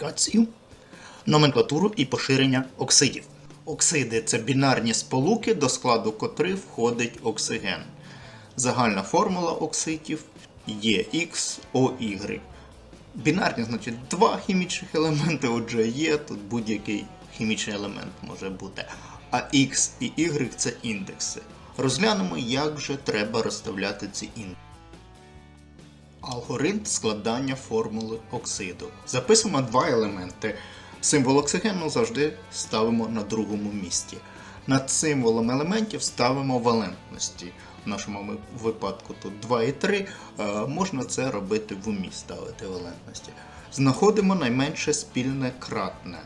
класифікацію, номенклатуру і поширення оксидів. Оксиди це бінарні сполуки, до складу котрих входить оксиген. Загальна формула оксидів є XOY. Бінарні, значить, два хімічних елементи, отже, є, тут будь-який хімічний елемент може бути. А X і Y це індекси. Розглянемо, як же треба розставляти ці індекси. Алгоритм складання формули оксиду. Записуємо два елементи. Символ оксигену завжди ставимо на другому місці. Над символом елементів ставимо валентності. В нашому випадку тут 2 і 3. Е, Можна це робити в умі, ставити валентності. Знаходимо найменше спільне кратне.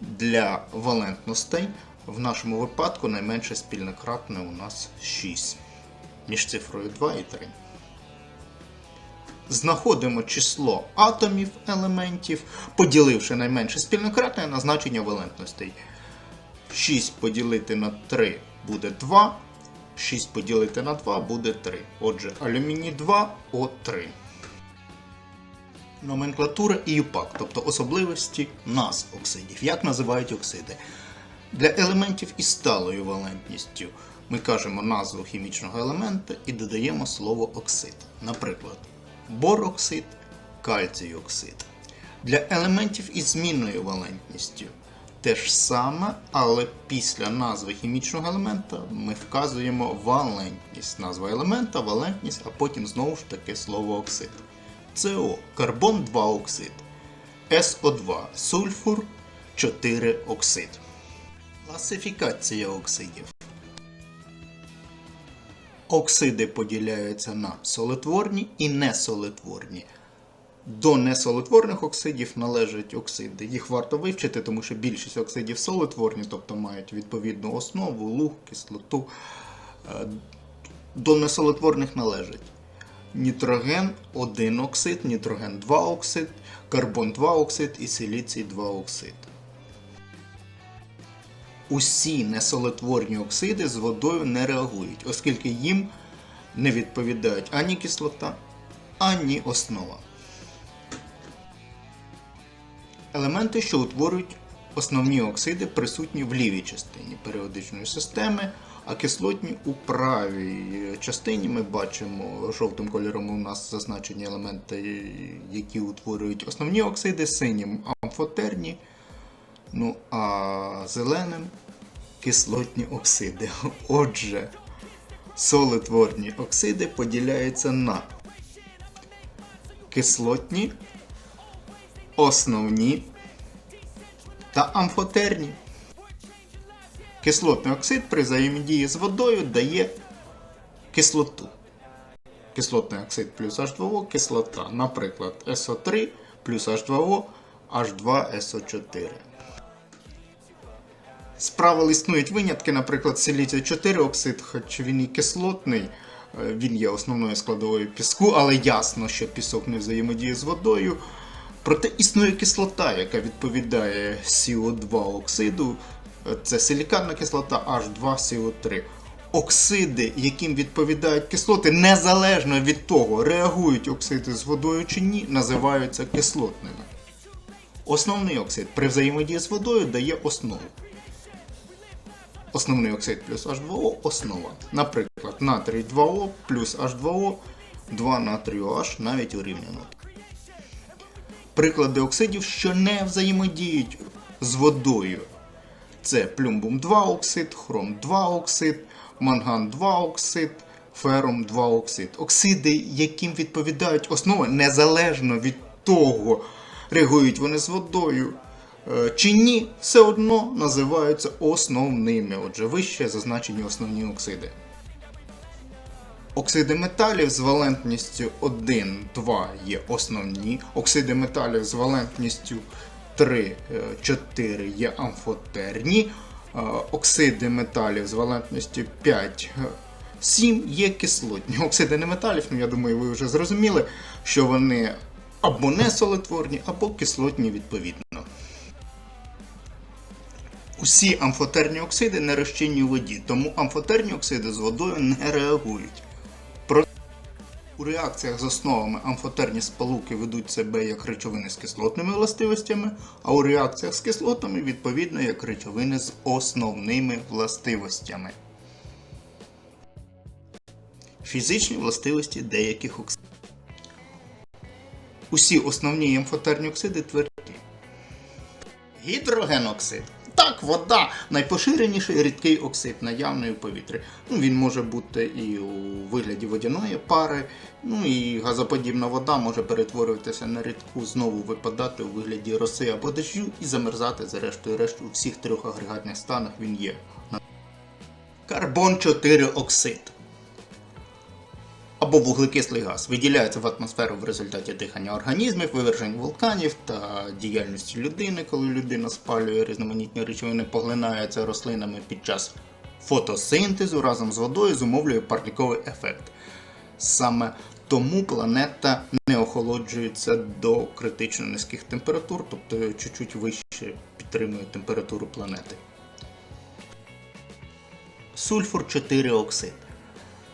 Для валентностей в нашому випадку найменше спільне кратне у нас 6. Між цифрою 2 і 3 знаходимо число атомів елементів, поділивши найменше спільне кратне на значення валентностей. 6 поділити на 3 буде 2, 6 поділити на 2 буде 3. Отже, алюміній 2 О3. Номенклатура і ЮПАК, тобто особливості назв оксидів. Як називають оксиди? Для елементів із сталою валентністю ми кажемо назву хімічного елемента і додаємо слово оксид. Наприклад, бороксид, кальцій оксид. Для елементів із змінною валентністю те ж саме, але після назви хімічного елемента ми вказуємо валентність. Назва елемента, валентність, а потім знову ж таки слово оксид. СО карбон 2 оксид. СО2 сульфур 4 оксид. Класифікація оксидів. Оксиди поділяються на солитворні і несолитворні. До несолитворних оксидів належать оксиди. Їх варто вивчити, тому що більшість оксидів солитворні, тобто мають відповідну основу, луг, кислоту. Е, До несолитворних належать нітроген 1 оксид, нітроген 2 оксид, карбон 2 оксид і силіцій 2 оксид. Усі несолитворні оксиди з водою не реагують, оскільки їм не відповідають ані кислота, ані основа. Елементи, що утворюють основні оксиди, присутні в лівій частині періодичної системи, а кислотні у правій частині ми бачимо жовтим кольором у нас зазначені елементи, які утворюють основні оксиди, синім амфотерні, ну а зеленим кислотні оксиди. Отже, солитворні оксиди поділяються на кислотні, основні та амфотерні. Кислотний оксид при взаємодії з водою дає кислоту. Кислотний оксид плюс H2O кислота. Наприклад, SO3 плюс H2O H2SO4. З правил існують винятки, наприклад, силіцій 4 оксид, хоч він і кислотний, е, він є основною складовою піску, але ясно, що пісок не взаємодіє з водою. Проте існує кислота, яка відповідає СО2 оксиду, е, це силікатна кислота H2CO3. Оксиди, яким відповідають кислоти, незалежно від того, реагують оксиди з водою чи ні, називаються кислотними. Основний оксид при взаємодії з водою дає основу. Основний оксид плюс H2O основа. Наприклад, натрій 2O плюс H2O 2 натрію H навіть урівняно. Приклади оксидів, що не взаємодіють з водою. Це плюмбум 2 оксид, хром 2 оксид, манган 2 оксид, ферум 2 оксид. Оксиди, яким відповідають основи, незалежно від того, реагують вони з водою чи ні, все одно називаються основними. Отже, вище зазначені основні оксиди. Оксиди металів з валентністю 1, 2 є основні. Оксиди металів з валентністю 3, 4 є амфотерні. Е, Оксиди металів з валентністю 5, 7 є кислотні. Оксиди неметалів, ну я думаю, ви вже зрозуміли, що вони або не солитворні, або кислотні відповідно. Усі амфотерні оксиди не розчинні у воді, тому амфотерні оксиди з водою не реагують. У реакціях з основами амфотерні сполуки ведуть себе як речовини з кислотними властивостями, а у реакціях з кислотами відповідно як речовини з основними властивостями. Фізичні властивості деяких оксидів. Усі основні амфотерні оксиди тверді. Гідрогеноксид. Так, вода найпоширеніший рідкий оксид, наявний у повітрі. Ну, він може бути і у вигляді водяної пари, ну і газоподібна вода може перетворюватися на рідку, знову випадати у вигляді роси або дощу і замерзати зрештою решт у всіх трьох агрегатних станах він є. Карбон 4 оксид або вуглекислий газ виділяється в атмосферу в результаті дихання організмів, вивержень вулканів та діяльності людини, коли людина спалює різноманітні речовини, поглинається рослинами під час фотосинтезу разом з водою зумовлює парниковий ефект. Саме тому планета не охолоджується до критично низьких температур, тобто чуть-чуть вище підтримує температуру планети. Сульфур 4 оксид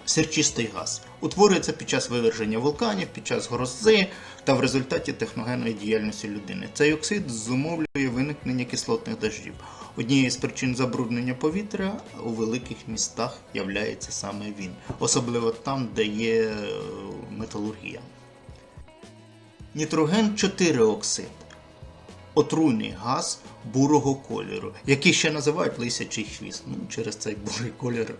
сірчистий газ. Утворюється під час виверження вулканів, під час грози та в результаті техногенної діяльності людини. Цей оксид зумовлює виникнення кислотних дождів. Однією з причин забруднення повітря у великих містах являється саме він, особливо там, де є е, металургія. Нітроген 4 оксид. Отруйний газ бурого кольору, який ще називають лисячий хвіст. Ну, через цей бурий колір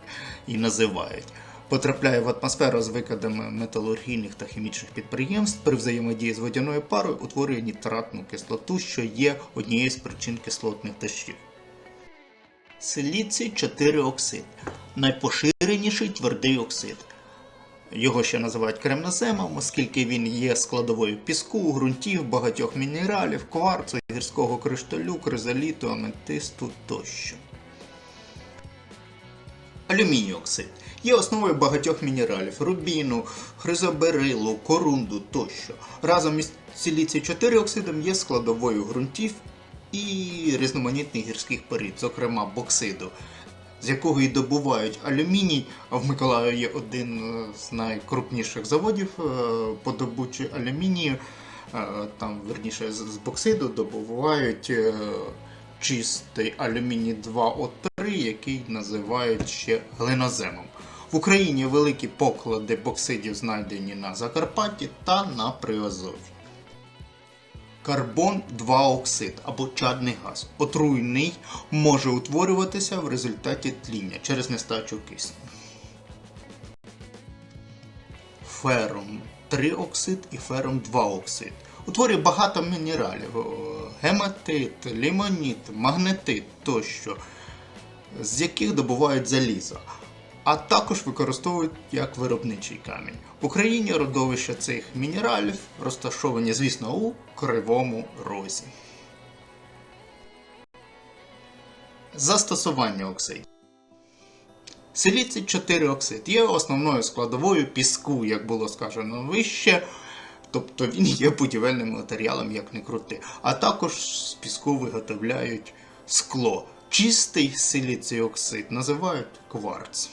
і називають. Потрапляє в атмосферу з викидами металургійних та хімічних підприємств при взаємодії з водяною парою утворює нітратну кислоту, що є однією з причин кислотних дощів. Силіцій 4 оксид найпоширеніший твердий оксид. Його ще називають кремноземом, оскільки він є складовою піску, ґрунтів, багатьох мінералів, кварцу, гірського кришталю, кризоліту, аметисту тощо. Алюміній оксид є основою багатьох мінералів рубіну, хризоберилу, корунду тощо. Разом із силіцій 4 оксидом є складовою ґрунтів і різноманітних гірських порід, зокрема боксиду, з якого і добувають алюміній, а в Миколаєві є один е, з найкрупніших заводів е, по добучі алюмінію. Е, Там, верніше, з боксиду добувають чистий алюміній 2О3, який називають ще глиноземом. В Україні великі поклади боксидів знайдені на Закарпатті та на Приазові. Карбон 2 оксид або чадний газ. Отруйний може утворюватися в результаті тління через нестачу кисню. Ферум 3 оксид і ферум 2 оксид. Утворює багато мінералів: гематит, лімоніт, магнетит тощо, з яких добувають залізо, а також використовують як виробничий камінь. В Україні родовища цих мінералів розташовані, звісно, у Кривому Розі. Застосування оксидів. Силіцій 4 оксид є основною складовою піску, як було сказано вище. Тобто він є будівельним матеріалом, як не крути. А також з піску виготовляють скло. Чистий силіцій оксид називають кварц.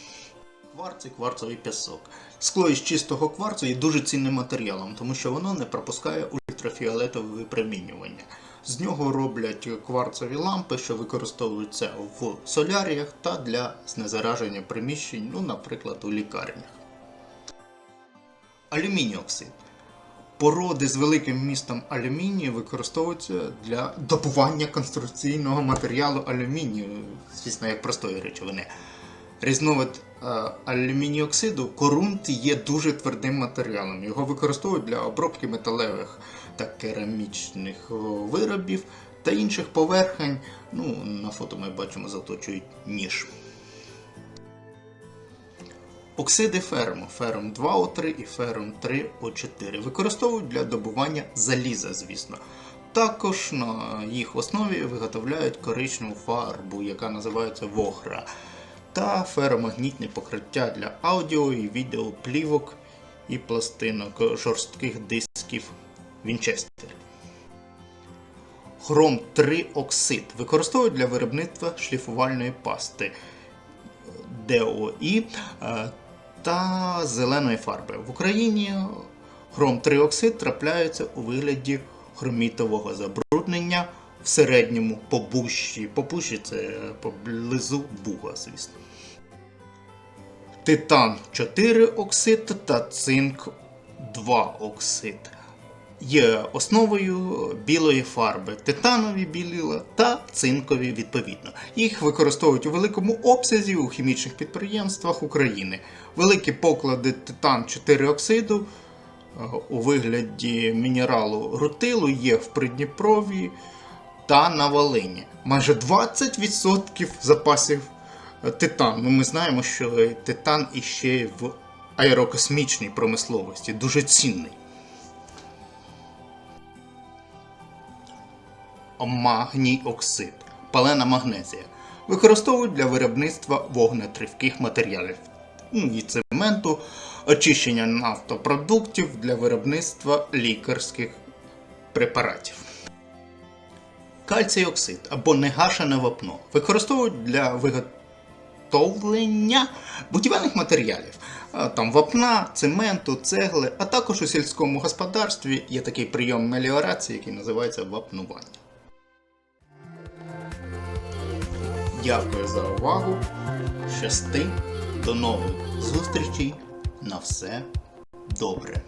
Кварц і кварцовий пісок. Скло із чистого кварцу є дуже цінним матеріалом, тому що воно не пропускає ультрафіолетове випромінювання. З нього роблять кварцові лампи, що використовуються в соляріях та для знезараження приміщень, ну, наприклад, у лікарнях. Алюміній оксид. Породи з великим вмістом алюмінію використовуються для добування конструкційного матеріалу алюмінію, звісно, як простої речовини. Різновид е, алюмініоксиду корунт є дуже твердим матеріалом. Його використовують для обробки металевих та керамічних виробів та інших поверхень. Ну, на фото ми бачимо, заточують ніж. Оксиди ферму, ферм 2О3 і ферм 3О4 використовують для добування заліза, звісно. Також на їх основі виготовляють коричневу фарбу, яка називається вохра, та феромагнітне покриття для аудіо і відеоплівок і пластинок жорстких дисків Вінчестер. Хром 3 оксид використовують для виробництва шліфувальної пасти. Е, та зеленої фарби. В Україні хром 3 оксид трапляється у вигляді хромітового забруднення в середньому по бущі. По бущі це поблизу буга, звісно. Титан 4 оксид та цинк 2 оксид. Є основою білої фарби титанові білила та цинкові відповідно. Їх використовують у великому обсязі у хімічних підприємствах України. Великі поклади титан 4 оксиду е, у вигляді мінералу рутилу є в Придніпрові та на Волині. Майже 20% запасів е, титану. Ну, Ми знаємо, що титан іще в аерокосмічній промисловості дуже цінний. Магній оксид, палена магнезія. Використовують для виробництва вогнетривких матеріалів ну, і цементу, очищення нафтопродуктів для виробництва лікарських препаратів. Кальцій оксид або негашене вапно використовують для виготовлення будівельних матеріалів. Там вапна, цементу, цегли, а також у сільському господарстві є такий прийом меліорації, який називається вапнування. Дякую за увагу. Щасти. До нових зустрічей. На все добре.